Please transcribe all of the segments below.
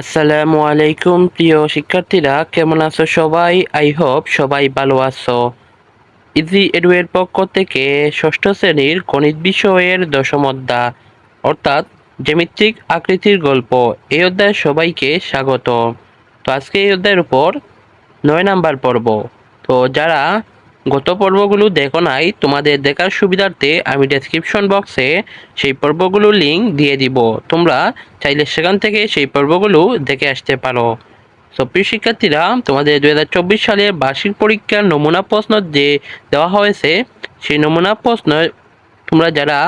আসসালামু আলাইকুম, প্রিয় শিক্ষার্থীরা, কেমন আছো সবাই? আই হোপ সবাই ভালো আছো। ইজি এডুয়ের পক্ষ থেকে ষষ্ঠ শ্রেণির গণিত বিষয়ের দশম অধ্যায়, অর্থাৎ জ্যামিত্রিক আকৃতির গল্প, এই অধ্যায় সবাইকে স্বাগত। তো আজকে এই অধ্যায়ের উপর নয় নাম্বার পর্ব। তো যারা গত পর্বগুলো দেখো নাই, তোমাদের দেখার সুবিধার্থে আমি ডেসক্রিপশন বক্সে সেই পর্বগুলোর লিঙ্ক দিয়ে দিব। তোমরা চাইলে সেখান থেকে সেই পর্বগুলো দেখে আসতে পারো। তো শিক্ষার্থীরা, তোমাদের দু হাজার চব্বিশ সালে বার্ষিক পরীক্ষার নমুনা প্রশ্ন যে দেওয়া হয়েছে, সেই নমুনা প্রশ্ন তোমরা যারা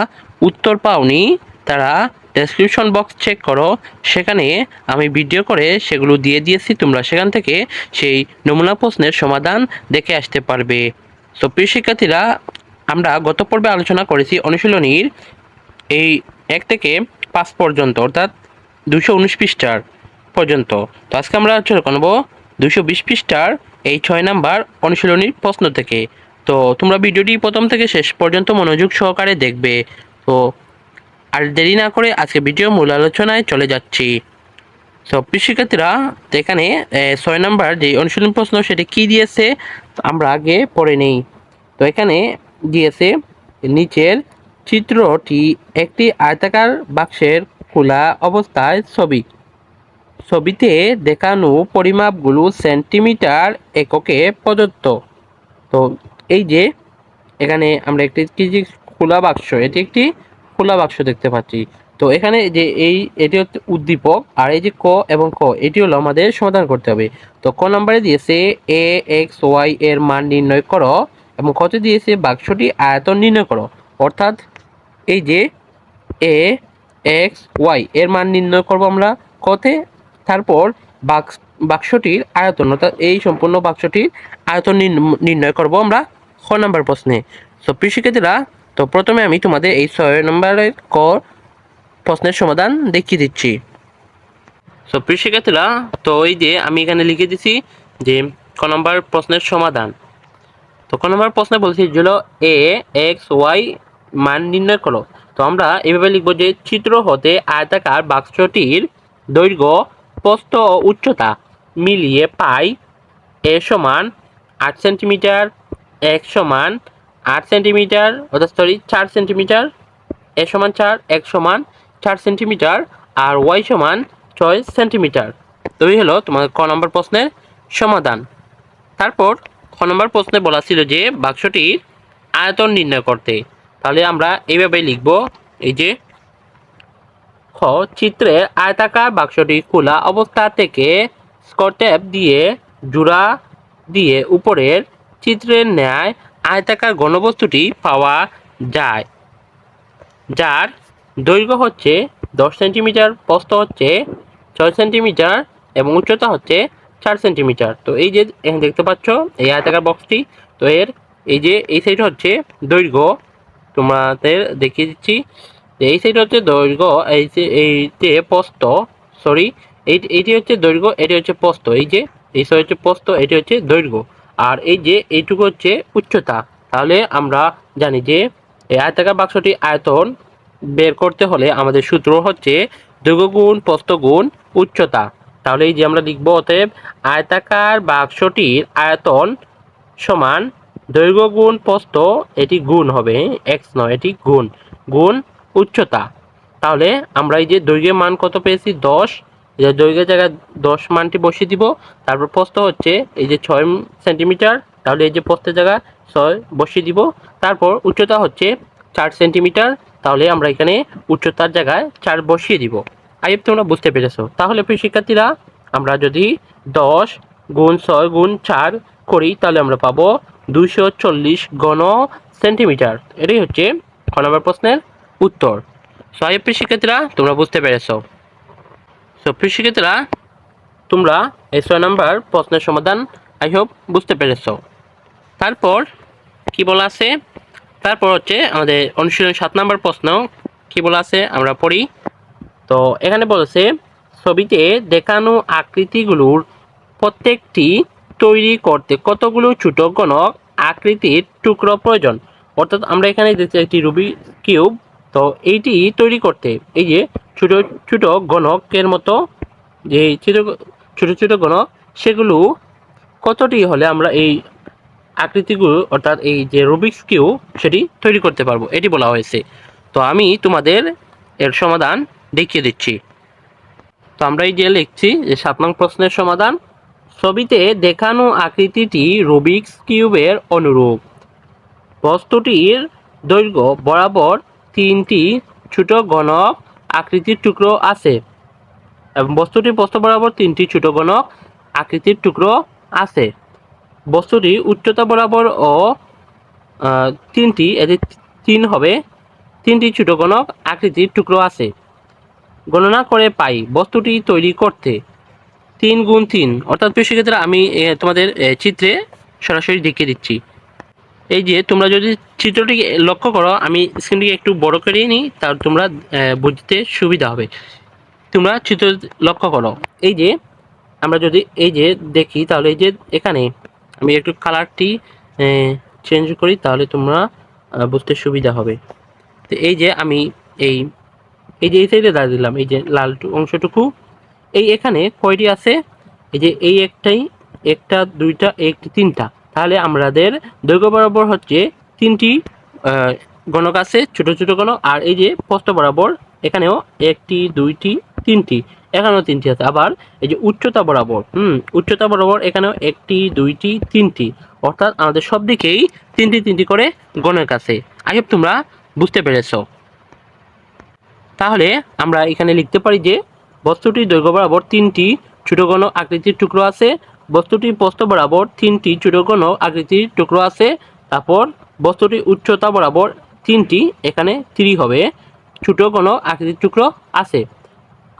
উত্তর পাওনি, তারা ডেসক্রিপশন বক্স চেক করো। সেখানে আমি ভিডিও করে সেগুলো দিয়ে দিয়েছি, তোমরা সেখান থেকে সেই নমুনা প্রশ্নের সমাধান দেখে আসতে পারবে। তো প্রিয় শিক্ষার্থীরা, আমরা গত পর্বে আলোচনা করেছি অনুশীলনীর এই এক থেকে পাঁচ পর্যন্ত, অর্থাৎ দুশো উনিশ পৃষ্ঠার পর্যন্ত। তো আজকে আমরা আলোচনা করব দুশো বিশ পৃষ্ঠার এই ছয় নাম্বার অনুশীলনীর প্রশ্ন থেকে। তো তোমরা ভিডিওটি প্রথম থেকে শেষ পর্যন্ত মনোযোগ সহকারে দেখবে। তো আর দেরি না করে আজকে ভিডিও মূল আলোচনায় চলে যাচ্ছি। তো শিক্ষার্থীরা এখানে ছয় নাম্বার যে অনুশীলন প্রশ্ন, সেটি কি দিয়েছে? আমরা আগে পড়ে নেই। তো এখানে দিয়েছে নিচের চিত্রটি একটি আয়তাকার বাক্সের খোলা অবস্থায় ছবি। ছবিতে দেখানো পরিমাপগুলো সেন্টিমিটার এককে প্রদত্ত। তো এই যে, এখানে আমরা একটি খোলা বাক্স, এটি একটি খোলা বাক্স দেখতে পাচ্ছি। তো এখানে যে এই, এটি হচ্ছে উদ্দীপক, আর এই যে ক এবং ক এটি হলো আমাদের সমাধান করতে হবে। তো ক নম্বরে দিয়েছে এ, এক্স, ওয়াই এর মান নির্ণয় করো এবং কত দিয়েছে? বাক্সটি আয়তন নির্ণয় করো। অর্থাৎ এই যে এ, এক্স, ওয়াই এর মান নির্ণয় করব আমরা কতে, তারপর বাক্স বাক্সটির আয়তন, অর্থাৎ এই সম্পূর্ণ বাক্সটির আয়তন নির্ণ- নির্ণয় করব আমরা খ নম্বর প্রশ্নে। তো প্রিয় তো প্রথমে আমি তোমাদের এই ছয় নম্বরের ক প্রশ্নের সমাধান দেখিয়ে দিচ্ছি। তো প্রিয় শিক্ষার্থীরা, তো এই যে আমি এখানে লিখে দিছি যে ক নম্বর প্রশ্নের সমাধান। তো ক নম্বর প্রশ্নে বলছি হলো এ এক্স ওয়াই মান নির্ণয় করো। তো আমরা এভাবে লিখব যে চিত্র হতে আয়তাকার বাক্সটির দৈর্ঘ্য, প্রস্থ ও উচ্চতা মিলিয়ে পাই এ সমান আট সেন্টিমিটার এক সমান আট সেন্টিমিটার, অর্থাৎ সরি চার সেন্টিমিটার এ সমান চার এক সমান চার সেন্টিমিটার আর ওয়াই সমান ছয় সেন্টিমিটার। তো হলো তোমার ক নম্বর প্রশ্নের সমাধান। তারপর খ নম্বর প্রশ্নে বলা ছিল যে বাক্সটির আয়তন নির্ণয় করতে। তাহলে আমরা এইভাবে লিখব, এই যে খ চিত্রে আয়তাকার বাক্সটি খোলা অবস্থা থেকে স্কটেপ দিয়ে জোড়া দিয়ে উপরের চিত্রের ন্যায় আয়তাকার ঘনবস্তুটি পাওয়া যায়, যার দৈর্ঘ্য হচ্ছে দশ সেন্টিমিটার, প্রস্থ হচ্ছে ছয় সেন্টিমিটার এবং উচ্চতা হচ্ছে চার সেন্টিমিটার। তো এই যে এখানে দেখতে পাচ্ছ, এই আয়তাকার বক্সটি, তো এর এই যে এই সাইড হচ্ছে দৈর্ঘ্য। তোমাদের দেখিয়ে দিচ্ছি এই সাইড হচ্ছে দৈর্ঘ্য, এই যে এই যে প্রস্থ সরি এই এইটি হচ্ছে দৈর্ঘ্য, এটি হচ্ছে প্রস্থ। এই যে এই সাইড হচ্ছে প্রস্থ, এটি হচ্ছে দৈর্ঘ্য। আর এই যে এইটুকু হচ্ছে উচ্চতা। তাহলে আমরা জানি যে এই আয়তাকার বাক্সটি আয়তন বের করতে হলে আমাদের সূত্র হচ্ছে দৈর্ঘ্য গুণ গুণ উচ্চতা। তাহলে এই যে আমরা লিখব, অতএব আয়তাকার বাক্সটির আয়তন সমান দৈর্ঘ্য গুণ এটি গুণ হবে, এক্স নয়, এটি গুণ গুণ উচ্চতা। তাহলে আমরা এই যে দৈর্ঘ্যের মান কত পেয়েছি? দশ। এই দৈর্ঘ্যের জায়গায় দশ মানটি বসিয়ে দিব, তারপর প্রস্থ হচ্ছে এই যে ছয় সেন্টিমিটার, তাহলে এই যে প্রস্থের জায়গায় ছয় বসিয়ে দিব, তারপর উচ্চতা হচ্ছে চার সেন্টিমিটার তাহলে আমরা এখানে উচ্চতার জায়গায় চার বসিয়ে দিব। আইএফ, তোমরা বুঝতে পেরেছ। তাহলে প্রিয় শিক্ষার্থীরা, আমরা যদি দশ গুণ ছয় গুণ চার করি, তাহলে আমরা পাবো দুশো চল্লিশ ঘন সেন্টিমিটার। এটাই হচ্ছে খ নম্বর প্রশ্নের উত্তর। সো আইএফ, প্রিয় শিক্ষার্থীরা, তোমরা বুঝতে পেরেছ। সো প্রিয় শিক্ষার্থীরা, তোমরা এই ছয় নম্বর প্রশ্নের সমাধান, আই হোপ, বুঝতে পেরেছ। তারপর কি বলা আছে? তারপর হচ্ছে আমাদের অনুশীলন সাত নম্বর প্রশ্ন, কি বলা আছে? আমরা পড়ি। তো এখানে বলেছে, ছবিতে দেখানো আকৃতিগুলোর প্রত্যেকটি তৈরি করতে কতগুলো ছোট গণক আকৃতির টুকরো প্রয়োজন? অর্থাৎ আমরা এখানে দেখছি একটি রুবি কিউব। তো এইটি তৈরি করতে এই যে ছোট ছোট গণকের মতো যে ছোট ছোট ছোট গণক, সেগুলো কতটি হলে আমরা এই আকৃতিগুলো, অর্থাৎ এই যে রুবিক্স কিউ সেটি তৈরি করতে পারব। এটি বলা হয়েছে। তো আমি তোমাদের এর সমাধান দেখিয়ে দিচ্ছি। তো আমরা এই যে লিখছি যে সাত নং প্রশ্নের সমাধান। ছবিতে দেখানো আকৃতিটি রুবিক্স কিউবের অনুরূপ। বস্তুটির দৈর্ঘ্য বরাবর তিনটি ছোট ঘনক আকৃতির টুকরো আছে। এবং বস্তুটির প্রস্থ বরাবর তিনটি ছোট ঘনক আকৃতির টুকরো আছে। বস্তুটি উচ্চতা বরাবর ও তিনটি এদের তিন হবে। তিনটি ছোট গণক আকৃতির টুকরো আছে। গণনা করে পাই বস্তুটি তৈরি করতে। তিন গুণ তিন। অর্থাৎ সেক্ষেত্রে আমি তোমাদের চিত্রে সরাসরি দেখিয়ে দিচ্ছি। এই যে তোমরা যদি চিত্রটি লক্ষ্য করো, আমি স্ক্রিনটিকে একটু বড় করে নিই, তাহলে তোমরা বুঝতে সুবিধা হবে। তোমরা চিত্র লক্ষ্য করো। এই যে আমরা যদি, এই যে দেখি, তাহলে এই যে এখানে আমি একটু কালারটি চেঞ্জ করি তাহলে তোমরা বুঝতে সুবিধা হবে। তো এই যে আমি এই এই যে এই সাইডে দাঁড়িয়ে দিলাম, এই যে লাল অংশটুকু। এই এখানে কয়টি আছে? এই যে এই একটাই, একটা, দুইটা, একটি, তিনটা। তাহলে আমাদের দৈর্ঘ্য বরাবর হচ্ছে তিনটি গণক আছে, ছোট ছোট গণক আর এই যে প্রস্থ বরাবর, এখানেও একটি, দুইটি তিনটি, এখানেও তিনটি আছে। আবার এই যে উচ্চতা বরাবর, হুম, উচ্চতা বরাবর এখানেও একটি, দুইটি, তিনটি, অর্থাৎ আমাদের সব দিকেই তিনটি তিনটি করে গণক আছে আগে তোমরা বুঝতে পেরেছ। তাহলে আমরা এখানে লিখতে পারি যে, বস্তুটির দৈর্ঘ্য বরাবর তিনটি ছোট ঘন আকৃতির টুকরো আছে, বস্তুটির প্রস্থ বরাবর তিনটি ছোট ঘন আকৃতির টুকরো আছে, তারপর বস্তুটির উচ্চতা বরাবর তিনটি, এখানে থ্রি হবে ছোট ঘন আকৃতির টুকরো আছে।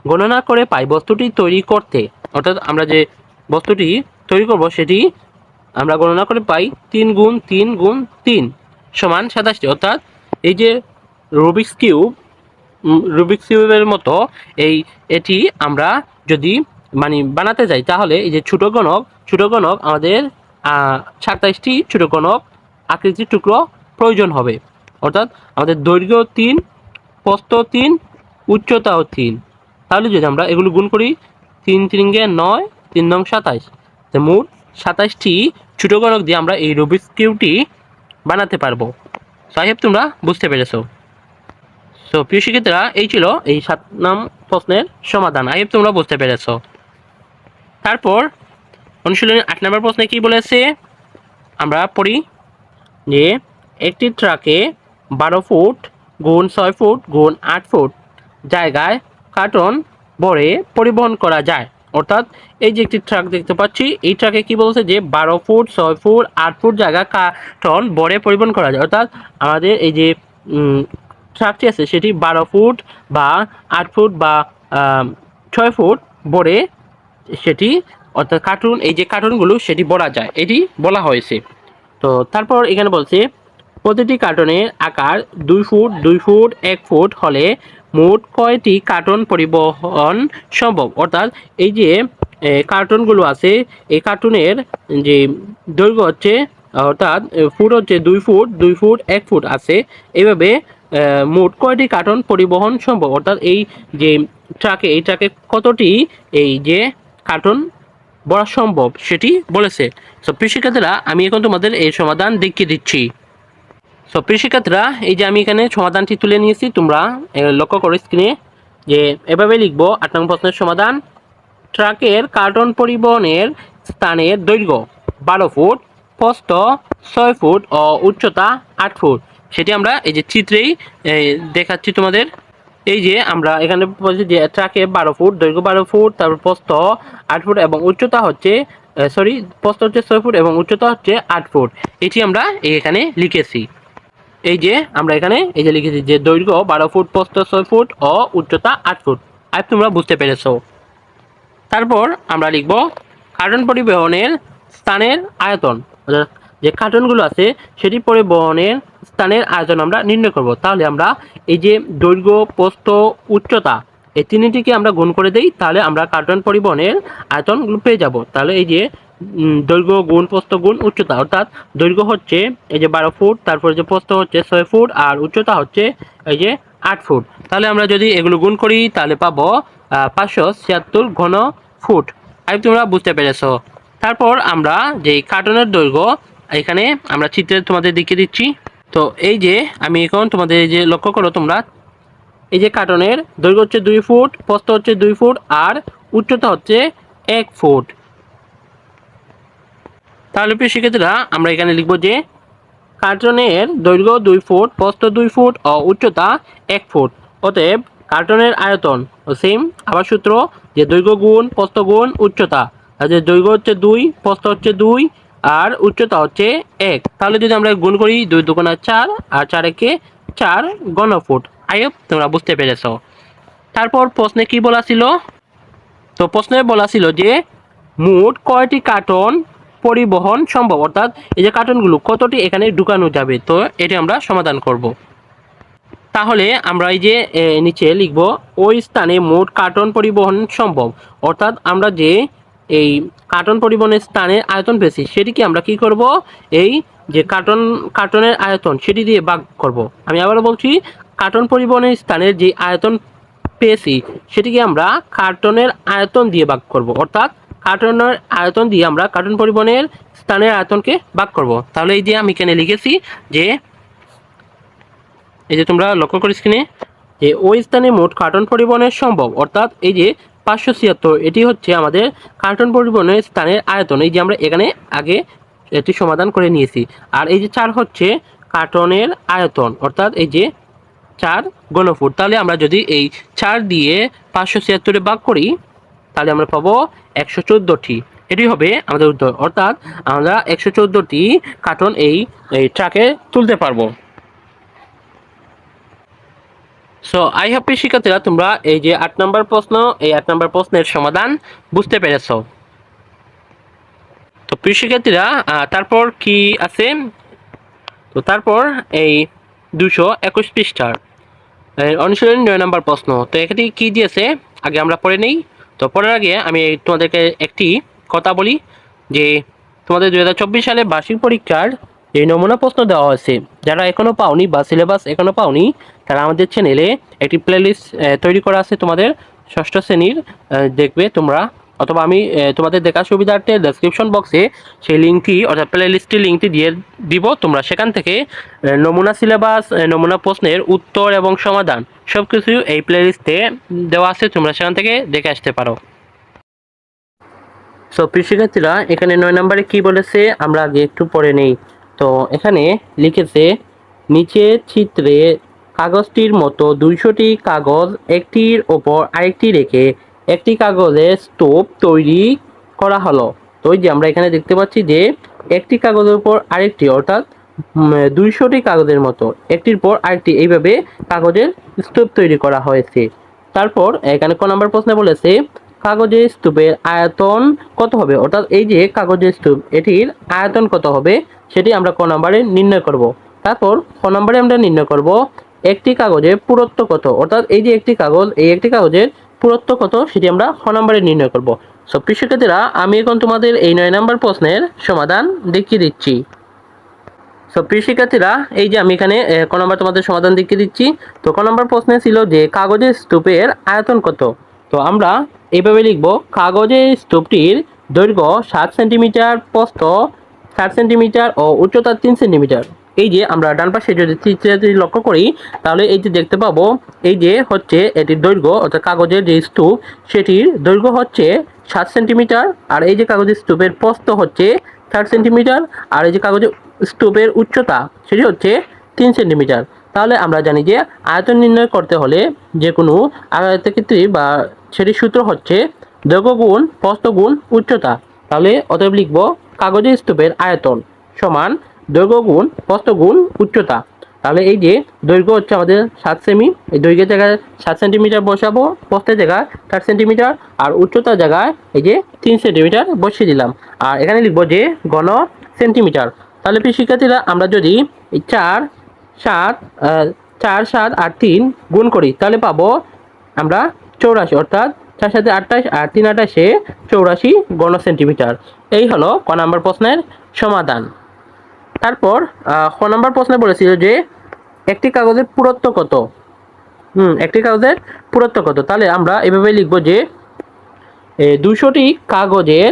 গণনা করে পাই বস্তুটি তৈরি করতে। অর্থাৎ আমরা যে বস্তুটি তৈরি করব, সেটি আমরা গণনা করে পাই তিন গুণ তিন গুণ তিন সমান সাতাশটি। অর্থাৎ এই যে রুবিক্স কিউব রুবিক্স কিউবের মতো এই, এটি আমরা যদি মানে বানাতে যাই, তাহলে এই যে ছোটো গণক ছোটো গণক আমাদের সাতাইশটি ছোটো গণক আকৃতির টুকরো প্রয়োজন হবে। অর্থাৎ আমাদের দৈর্ঘ্য তিন, প্রস্থ তিন, উচ্চতাও তিন। তাহলে যদি আমরা এগুলো গুণ করি, তিন তিনগে নয়, তিন নং সাতাইশ, তো মোট সাতাইশটি ছোট গণক দিয়ে আমরা এই রুবিক্স কিউবটি বানাতে পারব। সাহেব, তোমরা বুঝতে পেরেছ? তো প্রিয় শিক্ষিতরা এই ছিল এই সাত নাম প্রশ্নের সমাধান। আই তোমরা বুঝতে পেরেছ? তারপর অনুশীলনী আট নম্বর প্রশ্নে কি বলেছে? আমরা পড়ি যে একটি ট্রাকে বারো ফুট গুণ ছয় ফুট গুণ আট ফুট জায়গায় কার্টন ভরে পরিবহন করা যায়। অর্থাৎ এই যে একটি ট্রাক দেখতে পাচ্ছি, এই ট্রাকে কি বলছে যে বারো ফুট, ছয় ফুট, আট ফুট জায়গা কার্টন ভরে পরিবহন করা যায়। অর্থাৎ আমাদের এই যে ট্রাকটি আছে, সেটি বারো ফুট বা আট ফুট বা ছয় ফুট বড়ে সেটি, অর্থাৎ কার্টুন, এই যে কার্টুনগুলো সেটি বলা যায়। এটি বলা হয়েছে। তো তারপর এখানে বলছে প্রতিটি কার্টনের আকার দুই ফুট দুই ফুট, এক ফুট হলে মোট কয়টি কার্টন পরিবহন সম্ভব? অর্থাৎ এই যে কার্টুনগুলো আছে, এই কার্টুনের যে দৈর্ঘ্য হচ্ছে, অর্থাৎ ফুট হচ্ছে দুই ফুট দুই ফুট, এক ফুট আছে। এইভাবে মোট কয়টি কার্টন পরিবহন সম্ভব? অর্থাৎ এই যে ট্রাকে, এই ট্রাকে কতটি, এই যে কার্টন বলা সম্ভব সেটি বলেছে। সো কৃষিক্ষেত্রা আমি এখন তোমাদের এই সমাধান দেখিয়ে দিচ্ছি। সো কৃষিক্ষেত্রা এই যে আমি এখানে সমাধানটি তুলে নিয়েছি, তোমরা লক্ষ্য করো স্ক্রিনে যে এভাবে লিখব, আট নম্বর প্রশ্নের সমাধান, ট্রাকের কার্টন পরিবহনের স্থানের দৈর্ঘ্য বারো ফুট, প্রস্থ ছয় ফুট ও উচ্চতা আট ফুট। সেটি আমরা এই যে চিত্রেই দেখাচ্ছি তোমাদের। এই যে আমরা এখানে বলছি যে ট্রাকে বারো ফুট, দৈর্ঘ্য বারো ফুট, তারপর প্রস্থ আট ফুট এবং উচ্চতা হচ্ছে সরি প্রস্থ হচ্ছে ছয় ফুট এবং উচ্চতা হচ্ছে আট ফুট। এটি আমরা এখানে লিখেছি। এই যে আমরা এখানে এই যে লিখেছি যে দৈর্ঘ্য বারো ফুট প্রস্থ ছয় ফুট ও উচ্চতা আট ফুট। আর তোমরা বুঝতে পেরেছ। তারপর আমরা লিখব কার্টন পরিবহনের স্থানের আয়তন। অর্থাৎ যে কার্টনগুলো আছে, সেটি পরিবহনের স্থানের আয়তন আমরা নির্ণয় করব। তাহলে আমরা এই যে দৈর্ঘ্য প্রস্থ উচ্চতা, এই তিনটিকে আমরা গুণ করে দেই, তাহলে আমরা কার্টন পরিবহনের আয়তনগুলো পেয়ে যাব। তাহলে এই যে দৈর্ঘ্য গুণ প্রস্থ গুণ উচ্চতা, অর্থাৎ দৈর্ঘ্য হচ্ছে এই যে বারো ফুট, তারপরে যে প্রস্থ হচ্ছে ছয় ফুট, আর উচ্চতা হচ্ছে এই যে আট ফুট। তাহলে আমরা যদি এগুলো গুণ করি, তাহলে পাবো পাঁচশো ছিয়াত্তর ঘন ফুট। আর তোমরা বুঝতে পেরেছ। তারপর আমরা যে কার্টনের দৈর্ঘ্য, এখানে আমরা চিত্রে তোমাদের দেখিয়ে দিচ্ছি। তো এই যে আমি এখন তোমাদের যে লক্ষ্য করো তোমরা, এই যে কার্টনের দৈর্ঘ্য হচ্ছে দুই ফুট, প্রস্থ হচ্ছে দুই ফুট, আর উচ্চতা হচ্ছে এক ফুট। তাহলে প্রিয় শিক্ষার্থীরা, আমরা এখানে লিখব যে কার্টনের দৈর্ঘ্য দুই ফুট, প্রস্থ দুই ফুট ও উচ্চতা এক ফুট। অতএব কার্টনের আয়তন সেম আবার সূত্র যে দৈর্ঘ্য গুণ, প্রস্থ গুণ, উচ্চতা। যে দৈর্ঘ্য হচ্ছে দুই, প্রস্থ হচ্ছে দুই আর উচ্চতা হচ্ছে এক। তাহলে যদি আমরা গুণ করি দুই দুগুণা চার আর চার একে চার ঘনফুট আয়ব তোমরা বুঝতে পেরেছ। তারপর প্রশ্নে কি বলা ছিল? তো প্রশ্নে বলা ছিল যে মোট কয়টি কার্টন পরিবহন সম্ভব? অর্থাৎ এই যে কার্টনগুলো কতটি এখানে ঢুকানো যাবে? তো এটি আমরা সমাধান করব। তাহলে আমরা এই যে নিচে লিখব, ওই স্থানে মোট কার্টন পরিবহন সম্ভব। অর্থাৎ আমরা যে এই কার্টন পরিবহনের স্থানের আয়তন পেয়েছি, সেটিকে আমরা কি করব? এই যে কার্টন কার্টনের আয়তন, সেটি দিয়ে ভাগ করব। আমি আবার বলছি কার্টন পরিবহনের স্থানের যে আয়তন পেয়েছি, সেটিকে আমরা কার্টনের আয়তন দিয়ে ভাগ করব। অর্থাৎ কার্টনের আয়তন দিয়ে আমরা কার্টন পরিবহনের স্থানের আয়তনকে ভাগ করব। তাহলে এই যে আমি এখানে লিখেছি যে, এই যে তোমরা লক্ষ্য করিস কিনে যে ওই স্থানে মোট কার্টন পরিবহনের সম্ভব। অর্থাৎ এই যে পাঁচশো ছিয়াত্তর, এটি হচ্ছে আমাদের কার্টন পরিবহনের স্থানের আয়তন। এই যে আমরা এখানে আগে এটি সমাধান করে নিয়েছি। আর এই যে চার হচ্ছে কার্টনের আয়তন। অর্থাৎ এই যে চার ঘনফুট। তাহলে আমরা যদি এই চার দিয়ে পাঁচশো ছিয়াত্তরে ভাগ করি তাহলে আমরা পাবো একশো চোদ্দোটি। এটি হবে আমাদের উত্তর। অর্থাৎ আমরা একশো চোদ্দোটি কার্টন এই এই ট্রাকে তুলতে পারব। সো আই হোপ শিক্ষার্থীরা তোমরা এই যে আট নম্বর প্রশ্ন, এই আট নম্বর প্রশ্নের সমাধান বুঝতে পেরেছ। তো প্রিয় শিক্ষার্থীরা তারপর কি আছে? তো তারপর এই দুশো একুশ পৃষ্ঠার অনুশীলনী নয় নম্বর প্রশ্ন। তো এখানে কি দিয়েছে? আগে আমরা পড়ে নেই। তো পড়ার আগে আমি তোমাদেরকে একটি কথা বলি যে তোমাদের দু হাজার চব্বিশ সালে বার্ষিক পরীক্ষার যে নমুনা প্রশ্ন দেওয়া হয়েছে, যারা এখনও পাওনি বা সিলেবাস এখনও পাওনি, তারা আমাদের চ্যানেলে একটি প্লেলিস্ট তৈরি করা আছে তোমাদের ষষ্ঠ শ্রেণির দেখবে তোমরা অথবা আমি তোমাদের দেখার সুবিধার্থে ডেসক্রিপশন বক্সে সেই লিঙ্কটি অর্থাৎ প্লে লিস্টের লিঙ্কটি দিয়ে দিব। তোমরা সেখান থেকে নমুনা সিলেবাস নমুনা প্রশ্নের উত্তর এবং সমাধান সব কিছু এই প্লে লিস্টে দেওয়া আছে। তোমরা সেখান থেকে দেখে আসতে পারো। সো শিক্ষার্থীরা এখানে নয় নম্বরে কি বলেছে? আমরা আগে একটু পড়ে নেই। তো, এখানে লিখেছে, নিচে চিত্রে কাগজটির মতো দুইশোটি কাগজ একটির ওপর আরেকটি রেখে একটি কাগজের স্তূপ তৈরি করা হলো। তো যে আমরা এখানে দেখতে পাচ্ছি যে একটি কাগজের উপর আরেকটি, অর্থাৎ দুইশোটি কাগজের মতো। একটির পর আরেকটি, এইভাবে কাগজের স্তূপ তৈরি করা হয়েছে। তারপর এখানে ক নম্বর প্রশ্নে বলেছে কাগজের স্তূপের আয়তন কত হবে? অর্থাৎ এই যে কাগজের স্তূপ, এটির আয়তন কত হবে? সেটি আমরা ক নম্বরে নির্ণয় করব। তারপর ক নম্বরে আমরা নির্ণয় করব, একটি কাগজের পুরত্ব কত? অর্থাৎ এই যে একটি কাগজ, এই একটি কাগজের পুরত্ব কত সেটি আমরা খ নম্বরে নির্ণয় করব। সো প্রিয় শিক্ষার্থীরা আমি এখন তোমাদের এই নয় নম্বর প্রশ্নের সমাধান দেখিয়ে দিচ্ছি। সো প্রিয় শিক্ষার্থীরা এই যে আমি এখানে ক নম্বর তোমাদের সমাধান দেখিয়ে দিচ্ছি। তো ক নম্বর প্রশ্নে ছিল যে, কাগজের স্তূপের আয়তন কত? তো আমরা এইভাবে লিখব, কাগজের স্তূপটির দৈর্ঘ্য সাত সেন্টিমিটার, প্রস্থ ষাট সেন্টিমিটার ও উচ্চতা তিন সেন্টিমিটার। এই যে আমরা ডান পাশে যদি চিত্রটি লক্ষ্য করি, তাহলে এই যে দেখতে পাবো, এই যে হচ্ছে এটির দৈর্ঘ্য, অর্থাৎ কাগজের যে স্তূপ, সেটির দৈর্ঘ্য হচ্ছে সাত সেন্টিমিটার, আর এই যে কাগজের স্তূপের প্রস্থ হচ্ছে ষাট সেন্টিমিটার, আর এই যে কাগজের স্তূপের উচ্চতা, সেটি হচ্ছে তিন সেন্টিমিটার। তাহলে আমরা জানি যে আয়তন নির্ণয় করতে হলে যে কোনো আয়তক্ষেত্রে বা সেটির সূত্র হচ্ছে দৈর্ঘ্য গুণ গুণ, উচ্চতা। তাহলে অতএব লিখব কাগজের স্তূপের আয়তন সমান দৈর্ঘ্য গুণ প্রস্থ গুণ, উচ্চতা। তাহলে এই যে দৈর্ঘ্য হচ্ছে আমাদের সাত সেমি, এই দৈর্ঘ্যের জায়গায় সাত সেন্টিমিটার বসাবো প্রস্থের জায়গায় ষাট সেন্টিমিটার, আর উচ্চতার জায়গায় এই যে তিন সেন্টিমিটার বসিয়ে দিলাম। আর এখানে লিখব যে ঘন সেন্টিমিটার। তাহলে প্রিয় শিক্ষার্থীরা, আমরা যদি এই চার, সাত চার, সাত আর তিন গুণ করি, তাহলে পাবো আমরা চৌরাশি, অর্থাৎ চার সাথে আটাশ আর তিন আটাশে চৌরাশি গণ সেন্টিমিটার। এই হলো ক নম্বর প্রশ্নের সমাধান। তারপর ক নম্বর প্রশ্নে বলেছিল যে একটি কাগজের পুরত্ব কত? হুম, একটি কাগজের পুরুত্ব কত? তাহলে আমরা এভাবে লিখব যে দুশোটি কাগজের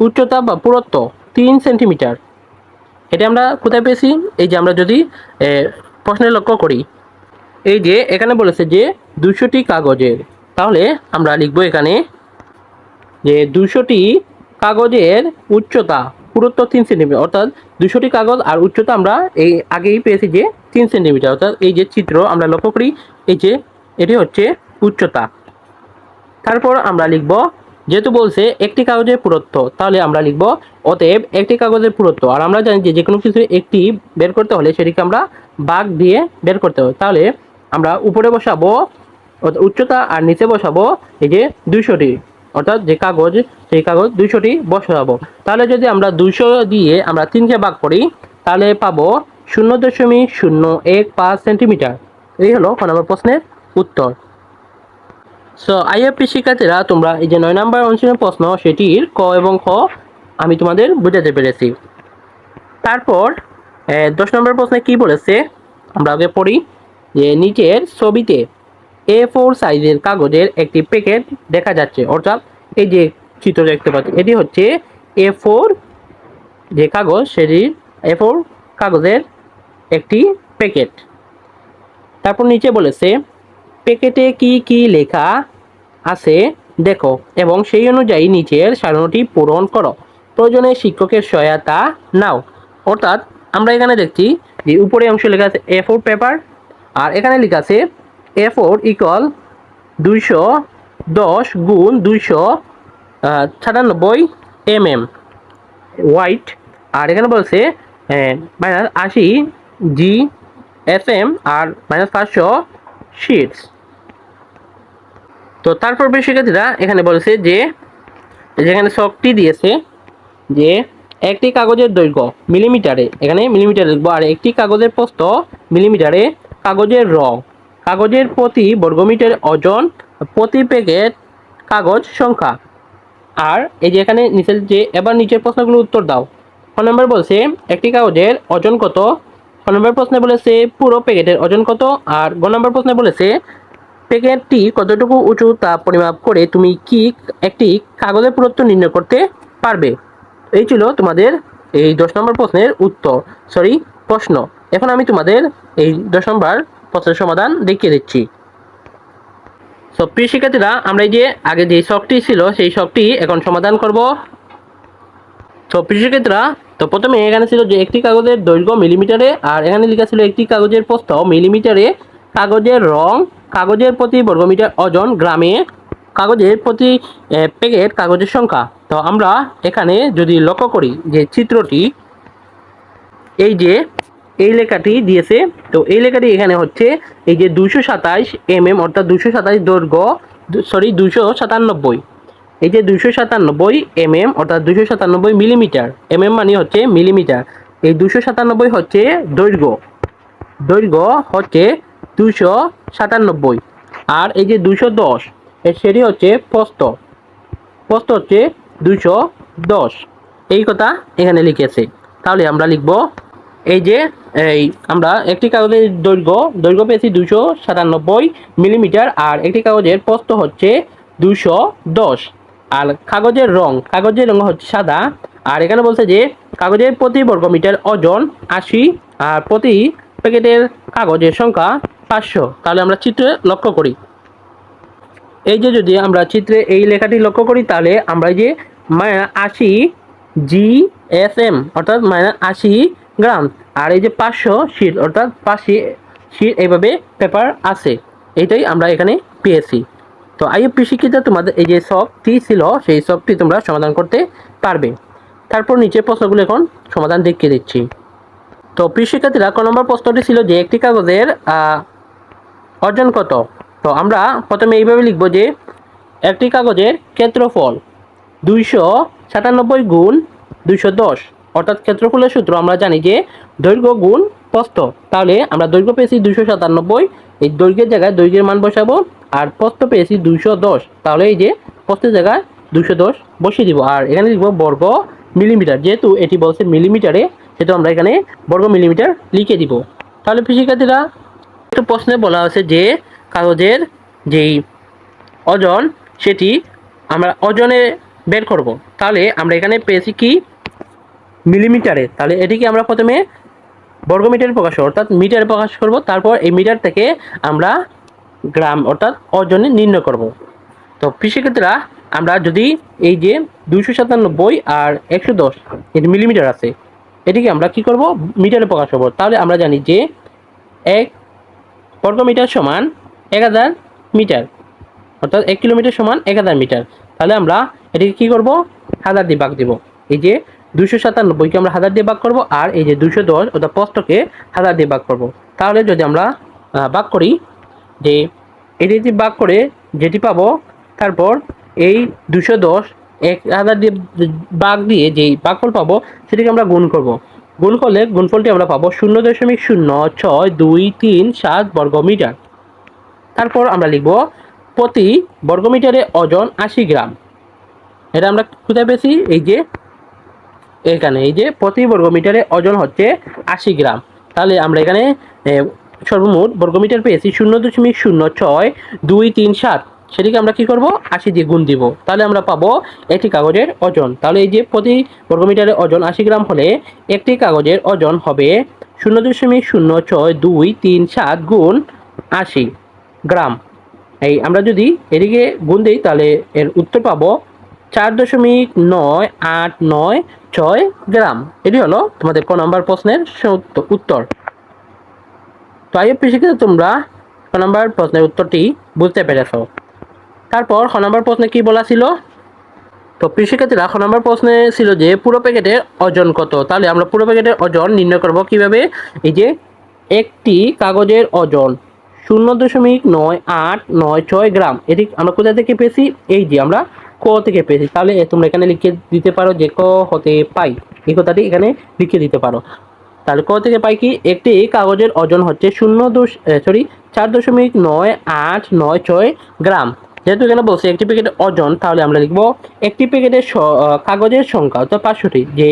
উচ্চতা বা পুরুত্ব তিন সেন্টিমিটার। এটা আমরা কোথায় পেয়েছি? এই যে আমরা যদি প্রশ্নে লক্ষ্য করি, এই যে এখানে বলেছে যে দুশোটি কাগজের। তাহলে আমরা লিখব এখানে যে দুশোটি কাগজের উচ্চতা পুরুত্ব তিন সেন্টিমিটার অর্থাৎ দুশোটি কাগজ আর উচ্চতা আমরা এই আগেই পেয়েছি যে তিন সেন্টিমিটার অর্থাৎ এই যে চিত্র আমরা লক্ষ্য করি, এই যে এটি হচ্ছে উচ্চতা। তারপর আমরা লিখব, যেহেতু বলছে একটি কাগজের পুরত্ব, তাহলে আমরা লিখব, অতএব একটি কাগজের পুরত্ব, আর আমরা জানি যে যে কোনো কিছু একটি বের করতে হলে সেটিকে আমরা বাঘ দিয়ে বের করতে হবে। তাহলে আমরা উপরে বসাবো উচ্চতা, আর নিচে বসাবো এই যে দুইশোটি অর্থাৎ যে কাগজ, সেই কাগজ দুইশোটি বসাবো। তাহলে যদি আমরা দুইশো দিয়ে আমরা তিনকে ভাগ করি, তাহলে পাবো শূন্য দশমিক শূন্য এক পাঁচ সেন্টিমিটার। এই হলো ক নম্বর প্রশ্নের উত্তর। সো আইএফপি শিক্ষার্থীরা, তোমরা এই যে নয় নম্বর অনুশীলনের প্রশ্ন, সেটির ক এবং খ আমি তোমাদের বুঝাতে পেরেছি। তারপর দশ নম্বর প্রশ্নে কি বলেছে? আমরা আগে পড়ি যে, নিচের ছবিতে এ ফোর সাইজের কাগজের একটি প্যাকেট দেখা যাচ্ছে। অর্থাৎ এই যে চিত্র দেখতে পাচ্ছি, এটি হচ্ছে এ ফোর যে কাগজ সেটির এ ফোর কাগজের একটি প্যাকেট তারপর নিচে বলেছে প্যাকেটে কি কি লেখা আছে দেখো এবং সেই অনুযায়ী নিচের সারণীটি পূরণ করো। প্রয়োজনে শিক্ষকের সহায়তা নাও। অর্থাৎ আমরা এখানে দেখছি যে উপরে অংশ লেখা আছে এ ফোর পেপার আর এখানে লেখা আছে এ ফোর ইকুয়াল দুইশো দশ গুণ দুইশো সাতানব্বই এম এম হোয়াইট আর এখানে বলছে মাইনাস আশি জি এস এম আর মাইনাস পাঁচশো শিটস তো তারপর শিক্ষার্থীরা এখানে বলেছে যে, যেখানে শকটি দিয়েছে যে, একটি কাগজের দৈর্ঘ্য মিলিমিটারে এখানে মিলিমিটারে লিখব আর একটি কাগজের প্রস্থ মিলিমিটারে কাগজের রং। কাগজের প্রতি বর্গমিটার ওজন প্রতি প্যাকেট কাগজ সংখ্যা। আর এই যে এখানে নিচের যে, এবার নিচের প্রশ্নগুলো উত্তর দাও। ছ নম্বর বলছে, একটি কাগজের ওজন কত? ছ নম্বর প্রশ্নে বলেছে, পুরো প্যাকেটের ওজন কত? আর গ নম্বর প্রশ্নে বলেছে, প্যাকেটটি কতটুকু উঁচু তা পরিমাপ করে তুমি কি একটি কাগজের পুরুত্ব নির্ণয় করতে পারবে? এই ছিল তোমাদের এই দশ নম্বর প্রশ্নের উত্তর সরি প্রশ্ন। এখন আমি তোমাদের এই দশ নম্বর প্রশ্নের সমাধান দেখিয়ে দিচ্ছি। সো প্রিয় শিক্ষার্থীরা, আমরা এই যে আগে যে শখটি ছিল, সেই শখটি এখন সমাধান করব। তো প্রিয় শিক্ষার্থীরা, তো প্রথমে এখানে ছিল যে একটি কাগজের দৈর্ঘ্য মিলিমিটারে, আর এখানে লেখা ছিল একটি কাগজের প্রস্থ মিলিমিটারে, কাগজের রং, কাগজের প্রতি বর্গমিটার ওজন, গ্রামে, কাগজের প্রতি প্যাকেট, কাগজের সংখ্যা। তো আমরা এখানে যদি লক্ষ্য করি যে চিত্রটি, এই যে এই লেখাটি দিয়েছে। তো এই লেখাটি এখানে হচ্ছে এই যে দুশো সাতাইশ এম এম অর্থাৎ দুশো সাতাইশ দৈর্ঘ্য সরি দুশো সাতানব্বই। এই যে দুশো সাতানব্বই এম এম অর্থাৎ দুশো সাতানব্বই মিলিমিটার। এম এম মানে হচ্ছে মিলিমিটার। এই দুশো সাতানব্বই হচ্ছে দৈর্ঘ্য। দৈর্ঘ্য হচ্ছে দুশো সাতানব্বই। আর এই যে দুশো দশ সেটি হচ্ছে প্রস্থ। প্রস্থ হচ্ছে দুশো দশ। এই কথা এখানে লিখেছে। তাহলে আমরা লিখব এই যে, এই আমরা একটি কাগজের দৈর্ঘ্য দৈর্ঘ্য পেয়েছি দুশো সাতানব্বই মিলিমিটার আর একটি কাগজের প্রস্থ হচ্ছে দুশো দশ। আর কাগজের রং কাগজের রং হচ্ছে সাদা। আর এখানে বলছে যে, কাগজের প্রতি বর্গমিটার ওজন আশি আর প্রতি প্যাকেটের কাগজের সংখ্যা পাঁচশো। তাহলে আমরা চিত্রে লক্ষ্য করি। এই যে যদি আমরা চিত্রে এই লেখাটি লক্ষ্য করি, তাহলে আমরা যে, মাইনাস আশি জি এস এম, অর্থাৎ মায়া আশি গ্রাম। আর এই যে পাঁচশো শিট, অর্থাৎ পাঁচশি শিট এইভাবে পেপার আছে, এইটাই আমরা এখানে পেয়েছি। তো আইএফপি শিক্ষিত তোমাদের এই যে শখটি ছিল, সেই শখটি তোমরা সমাধান করতে পারবে। তারপর নিচে প্রশ্নগুলো এখন সমাধান দেখিয়ে দিচ্ছি। তো প্রিয় শিক্ষার্থীরা ক নম্বর প্রশ্নটি ছিল যে, একটি কাগজের অর্জন কত? তো আমরা প্রথমে এইভাবে লিখব যে, একটি কাগজের ক্ষেত্রফল দুইশো সাতানব্বই গুণ দুইশো দশ। অর্থাৎ ক্ষেত্রফলের সূত্র আমরা জানি যে দৈর্ঘ্য গুণ প্রস্থ তাহলে আমরা দৈর্ঘ্য পেয়েছি দুশো সাতানব্বই, এই দৈর্ঘ্যের জায়গায় দৈর্ঘ্যের মান বসাবো আর প্রস্থ পেয়েছি দুশো দশ। তাহলে এই যে প্রস্থের জায়গায় দুশো দশ বসিয়ে দিব। আর এখানে লিখব বর্গ মিলিমিটার। যেহেতু এটি বলছে মিলিমিটারে, সেহেতু আমরা এখানে বর্গ মিলিমিটার লিখে দিব। তাহলে শিক্ষার্থীরা একটু প্রশ্নে বলা হয়েছে যে কাগজের যেই ওজন, সেটি আমরা ওজনে বের করব। তাহলে আমরা এখানে পেয়েছি কি? মিলিমিটারে, তাহলে এটিকে আমরা প্রথমে বর্গমিটারে প্রকাশ করব, অর্থাৎ মিটারে প্রকাশ করব, তারপর এই মিটার থেকে আমরা গ্রাম, অর্থাৎ ওজনে নির্ণয় করব। তো কৃষিক্ষেত্রা আমরা যদি এই যে দুইশো সাতানব্বই আর একশো দশ এটি মিলিমিটার আছে, এটিকে আমরা কি করব? মিটারে প্রকাশ করব। তাহলে আমরা জানি যে এক বর্গমিটার সমান এক হাজার মিটার, অর্থাৎ এক কিলোমিটার সমান এক হাজার মিটার। তাহলে আমরা এটিকে কী করব? হাজার দিয়ে ভাগ দিব। এই যে দুশো সাতানব্বইকে আমরা হাজার দিয়ে ভাগ করব, আর এই যে দুশো দশ অর্থাৎ পষ্টকে হাজার দিয়ে ভাগ করব। তাহলে যদি আমরা ভাগ করি, যে এটি যদি ভাগ করে যেটি পাবো, তারপর এই দুশো দশ এক হাজার দিয়ে ভাগ দিয়ে যেই ভাগফল পাবো, সেটিকে আমরা গুণ করব। গুণ করলে গুণফলটি আমরা পাবো শূন্য দশমিক শূন্য ছয় দুই তিন সাত বর্গ মিটার। তারপর আমরা লিখব প্রতি বর্গমিটারে ওজন আশি গ্রাম। এটা আমরা কোথায় পেয়েছি? এই যে এখানে এই যে প্রতি বর্গমিটারে ওজন হচ্ছে আশি গ্রাম। তাহলে আমরা এখানে সর্বমোট বর্গমিটার পেয়েছি শূন্য দশমিক শূন্য ছয় দুই তিন সাত। সেটিকে আমরা কি করব? আশি দিয়ে গুণ দিব। তাহলে আমরা পাবো একটি কাগজের ওজন। তাহলে এই যে প্রতি বর্গমিটারের ওজন আশি গ্রাম হলে একটি কাগজের ওজন হবে শূন্য দশমিক শূন্য ছয় দুই তিন সাত গুণ আশি গ্রাম। এই আমরা যদি এদিকে গুণ দিই, তাহলে এর উত্তর পাবো চার দশমিক নয় আট নয় ছয় গ্রাম। এটি হলো তোমাদের ক নম্বর প্রশ্নের উত্তর। তো আইএফ শিক্ষিত তোমরা ক নম্বর প্রশ্নের উত্তরটি বুঝতে পেরেছ। তারপর খ নম্বর প্রশ্নে কি বলা ছিল? তো কৃষিক্ষেত্রে খ নম্বর প্রশ্নে ছিল যে, পুরো প্যাকেটের ওজন কত? তাহলে আমরা পুরো প্যাকেটের ওজন নির্ণয় করব কীভাবে? এই যে, একটি কাগজের ওজন শূন্য দশমিক নয় আট নয় ছয় গ্রাম। এটি আমরা কোথা থেকে পেয়েছি? এই যে, আমরা ক থেকে পেয়েছি। তাহলে তোমরা এখানে লিখে দিতে পারো যে ক হতে পাই। এই কথাটি এখানে লিখে দিতে পারো। তাহলে ক থেকে পাই কি? একটি কাগজের ওজন হচ্ছে শূন্য সরি চার দশমিক নয় আট নয় ছয় গ্রাম। যেহেতু এখানে বলছে একটি প্যাকেটের ওজন, তাহলে আমরা লিখব একটি প্যাকেটের কাগজের সংখ্যা, অর্থাৎ পাঁচশোটি যে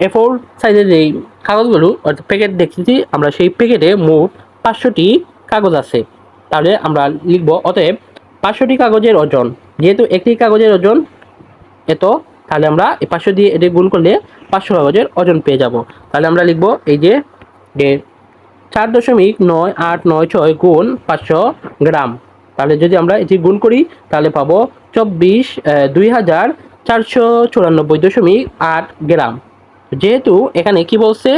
এ ফোর সাইজের যেই কাগজগুলো, অর্থাৎ প্যাকেট দেখেছি, আমরা সেই প্যাকেটে মোট পাঁচশোটি কাগজ আছে। তাহলে আমরা লিখব, অতএব পাঁচশোটি কাগজের ওজন। যেহেতু একটি কাগজের ওজন এত, তাহলে আমরা এই পাঁচশো দিয়ে এটি গুণ করলে পাঁচশো কাগজের ওজন পেয়ে যাব। তাহলে আমরা লিখব এই যে চার দশমিক নয় আট নয় ছয় গুণ পাঁচশো গ্রাম। তাহলে যদি আমরা এটি গুণ করি, তাহলে পাবো চব্বিশ দুই হাজার চারশো চুরানব্বই দশমিক আট গ্রাম। যেহেতু এখানে কি বলছে?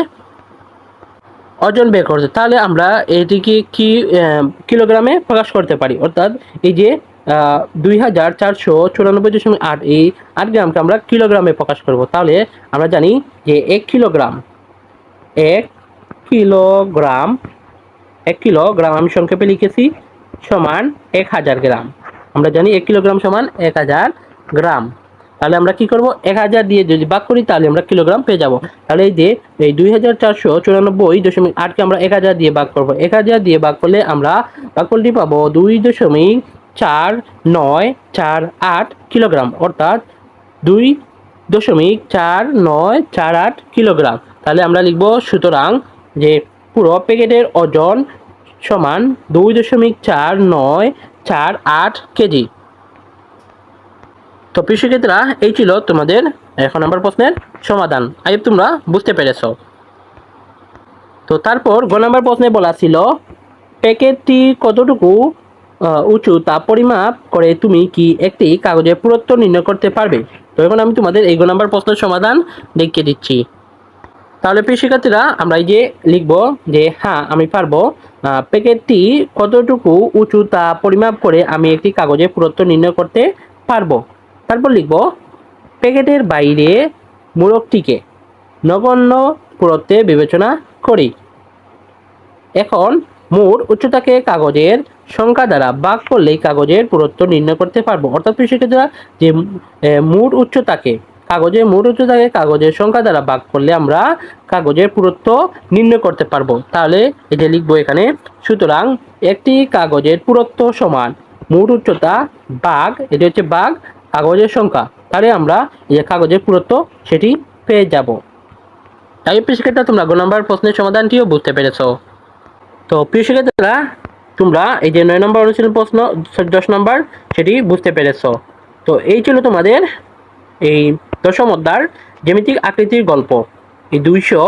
ওজন বের করতে তাহলে আমরা এটিকে কি কিলোগ্রামে প্রকাশ করতে পারি? অর্থাৎ এই যে দুই হাজার চারশো চুরানব্বই দশমিক আট, এই আট গ্রামকে আমরা কিলোগ্রামে প্রকাশ করব। তাহলে আমরা জানি যে এক কিলোগ্রাম এক কিলোগ্রাম এক কিলোগ্রাম আমি সংক্ষেপে লিখেছি, সমান এক হাজার গ্রাম। আমরা জানি এক কিলোগ্রাম সমান এক হাজার গ্রাম। তাহলে আমরা কি করব? এক হাজার দিয়ে যদি ভাগ করি, তাহলে আমরা কিলোগ্রাম পেয়ে যাব। তাহলে এই যে, এই দুই হাজার চারশো চুরানব্বই দশমিক আটকে আমরা এক হাজার দিয়ে ভাগ করব। এক হাজার দিয়ে ভাগ করলে আমরা ভাগফলটি পাবো দুই দশমিক চার নয় চার আট কিলোগ্রাম অর্থাৎ দুই দশমিক চার নয় চার আট কিলোগ্রাম তাহলে আমরা লিখব, সুতরাং যে পুরো প্যাকেটের ওজন সমান দুই দশমিক চার নয় চার আট কেজি। তো কৃষিক্ষেত্রা এই ছিল তোমাদের এখন নম্বর প্রশ্নের সমাধান। আইব তোমরা বুঝতে পেরেছ। তো তারপর গ নম্বর প্রশ্নে বলা ছিল, প্যাকেটটি কতটুকু উঁচু তা পরিমাপ করে তুমি কি একটি কাগজের পুরত্ব নির্ণয় করতে পারবে? তো এখন আমি তোমাদের এই গ নম্বর প্রশ্নের সমাধান দেখিয়ে দিচ্ছি। তাহলে প্রিয় আমরা এই যে লিখব যে হ্যাঁ আমি পারব। প্যাকেটটি কতটুকু উঁচু তা পরিমাপ করে আমি একটি কাগজের পুরত্ব নির্ণয় করতে পারব? তারপর লিখব, প্যাকেটের বাইরে মোড়কটিকে নগণ্য পুরত্বে বিবেচনা করি। এখন মোট উচ্চতাকে কাগজের সংখ্যা দ্বারা ভাগ করলেই কাগজের পুরত্ব নির্ণয় করতে পারব। অর্থাৎ প্রিয় যে মোট উচ্চতাকে, কাগজের মোট উচ্চতাকে কাগজের সংখ্যা দ্বারা ভাগ করলে আমরা কাগজের পুরত্ব নির্ণয় করতে পারব। তাহলে এটা লিখব এখানে, সুতরাং একটি কাগজের পুরত্ব সমান মোট উচ্চতা বাঘ এটি হচ্ছে ভাগ কাগজের সংখ্যা, তাহলে আমরা যে কাগজের পুরুত্ব সেটি পেয়ে যাব। তাই প্রিয় শিক্ষার্থীরা, তোমরা গ নম্বর প্রশ্নের সমাধানটিও বুঝতে পেরেছ। তো প্রিয় শিক্ষার্থীরা, তোমরা এই যে নয় নম্বর অনুশীলন প্রশ্ন, দশ নম্বর, সেটি বুঝতে পেরেছ। তো এই ছিল তোমাদের এই দশম অধ্যার জ্যামিতিক আকৃতির গল্প। এই দুইশো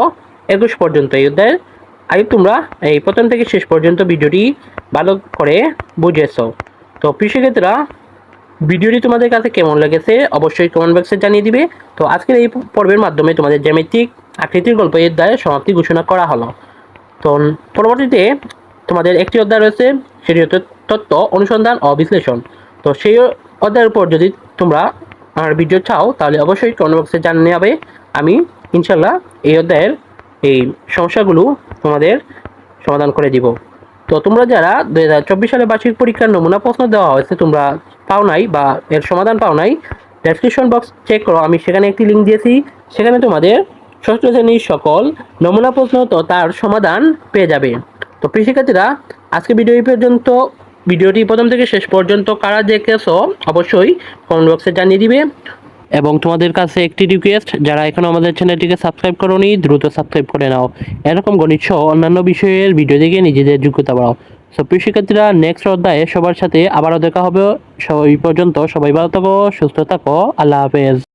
একুশ পর্যন্ত এই অধ্যায়ের। আগে তোমরা এই প্রথম থেকে শেষ পর্যন্ত ভিডিওটি ভালো করে বুঝেছ। তো কৃষিক্ষেত্রা ভিডিওটি তোমাদের কাছে কেমন লেগেছে অবশ্যই কমেন্ট বক্সে জানিয়ে দিবে। তো আজকের এই পর্বের মাধ্যমে তোমাদের জ্যামিতিক আকৃতির গল্প এর দ্বারা সমাপ্তি ঘোষণা করা হলো। তো পরবর্তীতে তোমাদের একটি অধ্যায় রয়েছে, সেটি হচ্ছে তত্ত্ব অনুসন্ধান ও বিশ্লেষণ। তো সেই অধ্যায়ের উপর যদি তোমরা আমার ভিডিও চাও, তাহলে অবশ্যই কমেন্ট বক্সে জানিয়ে যাবে আমি ইনশাল্লাহ এই অধ্যায়ের এই সমস্যাগুলো তোমাদের সমাধান করে দিব। তো তোমরা যারা দুই হাজার চব্বিশ সালে বার্ষিক পরীক্ষার নমুনা প্রশ্ন দেওয়া হয়েছে, তোমরা পাও নাই বা এর সমাধান পাও নাই ডেসক্রিপশন বক্স চেক করো। আমি সেখানে একটি লিঙ্ক দিয়েছি। সেখানে তোমাদের ষষ্ঠ শ্রেণির সকল নমুনা প্রশ্ন তো তার সমাধান পেয়ে যাবে। তো শিক্ষার্থীরা আজকে ভিডিও এই পর্যন্ত। ভিডিওটি প্রথম থেকে শেষ পর্যন্ত কারা দেখেছ, অবশ্যই কমেন্ট বক্সে জানিয়ে দিবে। এবং তোমাদের কাছে একটি রিকোয়েস্ট যারা এখনও আমাদের চ্যানেলটিকে সাবস্ক্রাইব করোনি, দ্রুত সাবস্ক্রাইব করে নাও। এরকম গণিত সহ অন্যান্য বিষয়ের ভিডিও দেখে নিজেদের যোগ্যতা বাড়াও। সো প্রিয় শিক্ষার্থীরা নেক্সট অধ্যায়ে সবার সাথে আবারও দেখা হবে। সবাই পর্যন্ত সবাই ভালো থাকো, সুস্থ থাকো, আল্লাহ হাফেজ।